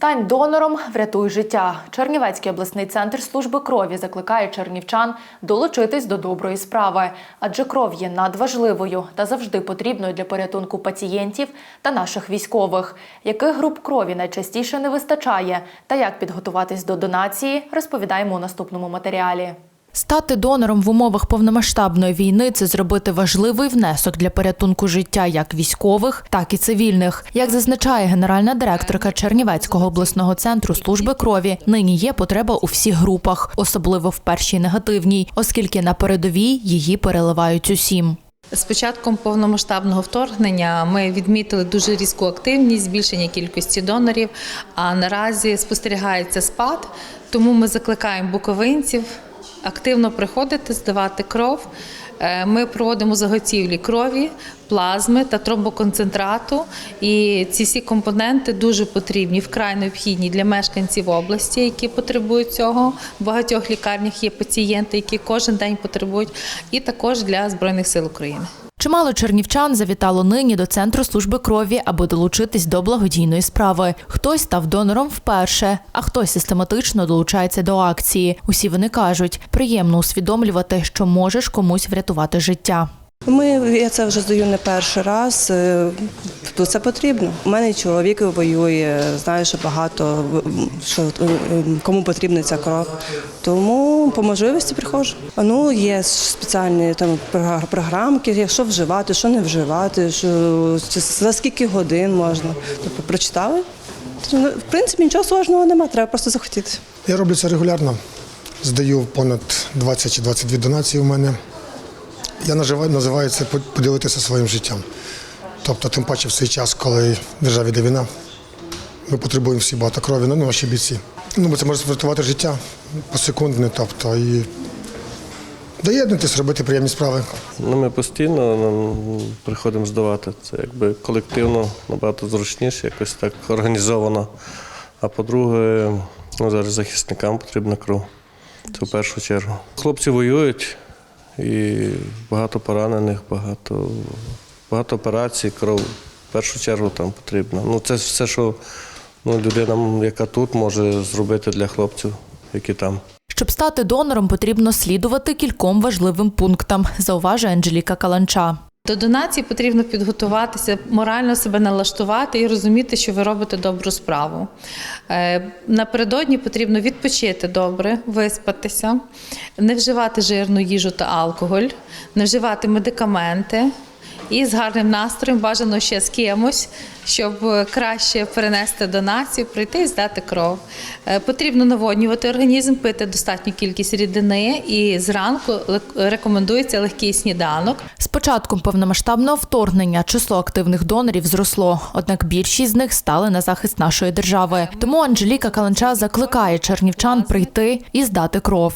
Стань донором, врятуй життя. Чернівецький обласний центр служби крові закликає чернівчан долучитись до доброї справи, адже кров є надважливою та завжди потрібною для порятунку пацієнтів та наших військових. Яких груп крові найчастіше не вистачає, та як підготуватись до донації, розповідаємо у наступному матеріалі. Стати донором в умовах повномасштабної війни це зробити важливий внесок для порятунку життя як військових, так і цивільних. Як зазначає генеральна директорка Чернівецького обласного центру служби крові, нині є потреба у всіх групах, особливо в першій негативній, оскільки на передовій її переливають усім. З початком повномасштабного вторгнення ми відмітили дуже різку активність, збільшення кількості донорів. А наразі спостерігається спад, тому ми закликаємо буковинців активно приходити, здавати кров. Е, Ми проводимо заготівлі крові, плазми та тромбоконцентрату. І ці всі компоненти дуже потрібні, вкрай необхідні для мешканців області, які потребують цього. В багатьох лікарнях є пацієнти, які кожен день потребують, і також для Збройних сил України. Чимало чернівчан завітало нині до центру служби крові, аби долучитись до благодійної справи. Хтось став донором вперше, а хтось систематично долучається до акції. Усі вони кажуть, приємно усвідомлювати, що можеш комусь врятувати життя. Ми я це вже здаю не перший раз. е, це потрібно. У мене чоловік воює, знаю, що багато що е, кому потрібна ця кров. Тому по можливості приходжу. Ну є спеціальні там програмки, що вживати, що не вживати, що за скільки годин можна. Тобто прочитали. В принципі, нічого сложного немає, треба просто захотіти. Я роблю це регулярно. Здаю понад 20 чи 22 донації у мене. Я називаю, це поділитися своїм життям. Тобто, тим паче в цей час, коли в державі йде війна, ми потребуємо всі багато крові, ну, наші бійці. Ну, бо це може врятувати життя посекундне, тобто, і доєднатися, робити приємні справи. Ну, ми постійно ну, приходимо здавати. Це якби колективно набагато зручніше, якось так організовано. А по-друге, ну, зараз захисникам потрібна кров. Це в першу чергу. Хлопці воюють і багато поранених, багато, багато операцій, кров в першу чергу там потрібна. Ну, це все, що ну, людина, яка тут може зробити для хлопців, які там. Щоб стати донором, потрібно слідувати кільком важливим пунктам, зауважує Анжеліка Каланча. До донації потрібно підготуватися, морально себе налаштувати і розуміти, що ви робите добру справу. Е, Напередодні потрібно відпочити добре, виспатися, не вживати жирну їжу та алкоголь, не вживати медикаменти. І з гарним настроєм бажано ще з кимось, щоб краще перенести донацію, прийти і здати кров. Е, Потрібно наводнювати організм, пити достатню кількість рідини, і зранку рекомендується легкий сніданок. З початком повномасштабного вторгнення число активних донорів зросло, однак більшість з них стали на захист нашої держави. Тому Анжеліка Каланча закликає чернівчан прийти і здати кров.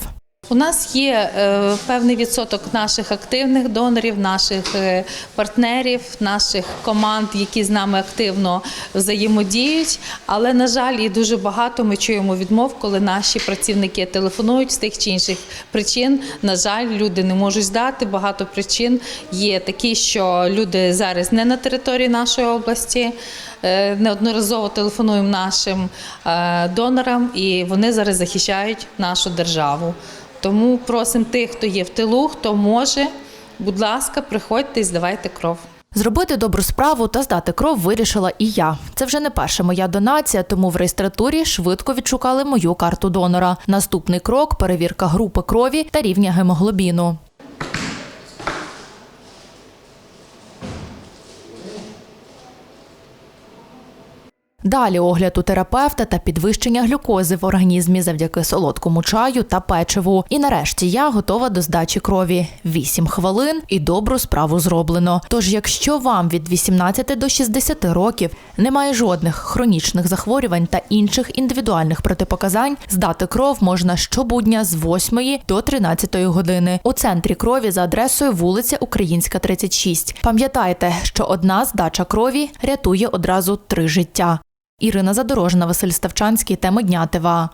У нас є е, певний відсоток наших активних донорів, наших е, партнерів, наших команд, які з нами активно взаємодіють. Але на жаль, і дуже багато ми чуємо відмов, коли наші працівники телефонують з тих чи інших причин. На жаль, люди не можуть здати. Багато причин є такі, що люди зараз не на території нашої області. Е, Неодноразово телефонуємо нашим е, донорам, і вони зараз захищають нашу державу. Тому просимо тих, хто є в тилу, хто може, будь ласка, приходьте і здавайте кров. Зробити добру справу та здати кров вирішила і я. Це вже не перша моя донація, тому в реєстратурі швидко відшукали мою карту донора. Наступний крок перевірка групи крові та рівня гемоглобіну. Далі огляд у терапевта та підвищення глюкози в організмі завдяки солодкому чаю та печиву. І нарешті я готова до здачі крові. 8 хвилин і добру справу зроблено. Тож, якщо вам від 18 до 60 років немає жодних хронічних захворювань та інших індивідуальних протипоказань, здати кров можна щобудня з 8 до 13 години у центрі крові за адресою вулиця Українська, 36. Пам'ятайте, що одна здача крові рятує одразу три життя. Ірина Задорожна, Василь Ставчанський. Теми дня ТВА.